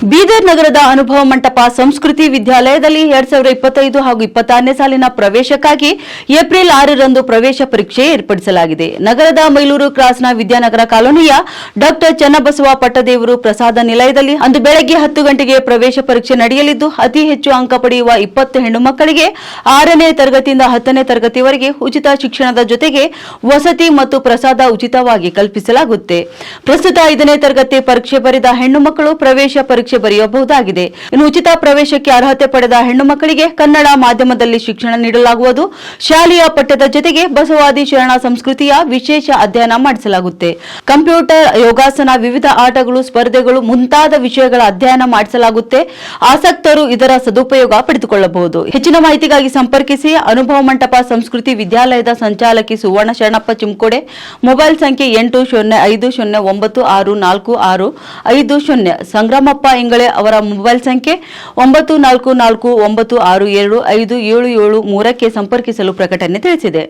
ಬೀದರ್ ನಗರದ ಅನುಭವ ಮಂಟಪ ಸಂಸ್ಕೃತಿ ವಿದ್ಯಾಲಯದಲ್ಲಿ ಎರಡ್ ಸಾವಿರದ ಇಪ್ಪತ್ತೈದು ಹಾಗೂ ಇಪ್ಪತ್ತಾರನೇ ಸಾಲಿನ ಪ್ರವೇಶಕ್ಕಾಗಿ ಏಪ್ರಿಲ್ ಆರರಂದು ಪ್ರವೇಶ ಪರೀಕ್ಷೆ ಏರ್ಪಡಿಸಲಾಗಿದೆ. ನಗರದ ಮೈಲೂರು ಕ್ರಾಸ್ನ ವಿದ್ಯಾನಗರ ಕಾಲೋನಿಯ ಡಾಕ್ಟರ್ ಚನ್ನಬಸವ ಪಟ್ಟದೇವರು ಪ್ರಸಾದ ನಿಲಯದಲ್ಲಿ ಅಂದು ಬೆಳಗ್ಗೆ ಹತ್ತು ಗಂಟೆಗೆ ಪ್ರವೇಶ ಪರೀಕ್ಷೆ ನಡೆಯಲಿದ್ದು, ಅತಿ ಹೆಚ್ಚು ಅಂಕ ಪಡೆಯುವ ಇಪ್ಪತ್ತು ಹೆಣ್ಣು ಮಕ್ಕಳಿಗೆ ಆರನೇ ತರಗತಿಯಿಂದ ಹತ್ತನೇ ತರಗತಿವರೆಗೆ ಉಚಿತ ಶಿಕ್ಷಣದ ಜೊತೆಗೆ ವಸತಿ ಮತ್ತು ಪ್ರಸಾದ ಉಚಿತವಾಗಿ ಕಲ್ಪಿಸಲಾಗುತ್ತೆ. ಪ್ರಸ್ತುತ ಐದನೇ ತರಗತಿ ಪರೀಕ್ಷೆ ಬರೆದ ಹೆಣ್ಣು ಮಕ್ಕಳು ಪ್ರವೇಶ ಪರೀಕ್ಷೆ ಬರೆಯಬಹುದಾಗಿದೆ. ಇನ್ನು ಉಚಿತ ಪ್ರವೇಶಕ್ಕೆ ಅರ್ಹತೆ ಪಡೆದ ಹೆಣ್ಣು ಮಕ್ಕಳಿಗೆ ಕನ್ನಡ ಮಾಧ್ಯಮದಲ್ಲಿ ಶಿಕ್ಷಣ ನೀಡಲಾಗುವುದು. ಶಾಲೆಯ ಪಠ್ಯದ ಜೊತೆಗೆ ಬಸವಾದಿ ಶರಣ ಸಂಸ್ಕೃತಿಯ ವಿಶೇಷ ಅಧ್ಯಯನ ಮಾಡಿಸಲಾಗುತ್ತೆ. ಕಂಪ್ಯೂಟರ್ ಯೋಗಾಸನ ವಿವಿಧ ಆಟಗಳು, ಸ್ಪರ್ಧೆಗಳು ಮುಂತಾದ ವಿಷಯಗಳ ಅಧ್ಯಯನ ಮಾಡಿಸಲಾಗುತ್ತೆ. ಆಸಕ್ತರು ಇದರ ಸದುಪಯೋಗ ಪಡೆದುಕೊಳ್ಳಬಹುದು. ಹೆಚ್ಚಿನ ಮಾಹಿತಿಗಾಗಿ ಸಂಪರ್ಕಿಸಿ ಅನುಭವ ಮಂಟಪ ಸಂಸ್ಕೃತಿ ವಿದ್ಯಾಲಯದ ಸಂಚಾಲಕಿ ಸುವರ್ಣ ಶರಣಪ್ಪ ಚಿಮ್ಕೋಡೆ, ಮೊಬೈಲ್ ಸಂಖ್ಯೆ ಎಂಟು ಶೂನ್ಯ ಐದು ಒಂಬತ್ತು ಆರು ನಾಲ್ಕು ಆರು ಐದು ಸಂಗ್ರಾಮಪ್ಪ ಇಂಗಳೆ ಅವರ ಮೊಬೈಲ್ ಸಂಖ್ಯೆ ಒಂಬತ್ತು ನಾಲ್ಕು ನಾಲ್ಕು ಒಂಬತ್ತು ಆರು ಎರಡು ಐದು ಏಳು ಏಳು ಮೂರಕ್ಕೆ ಸಂಪರ್ಕಿಸಲು ಪ್ರಕಟಣೆ ತಿಳಿಸಿದೆ.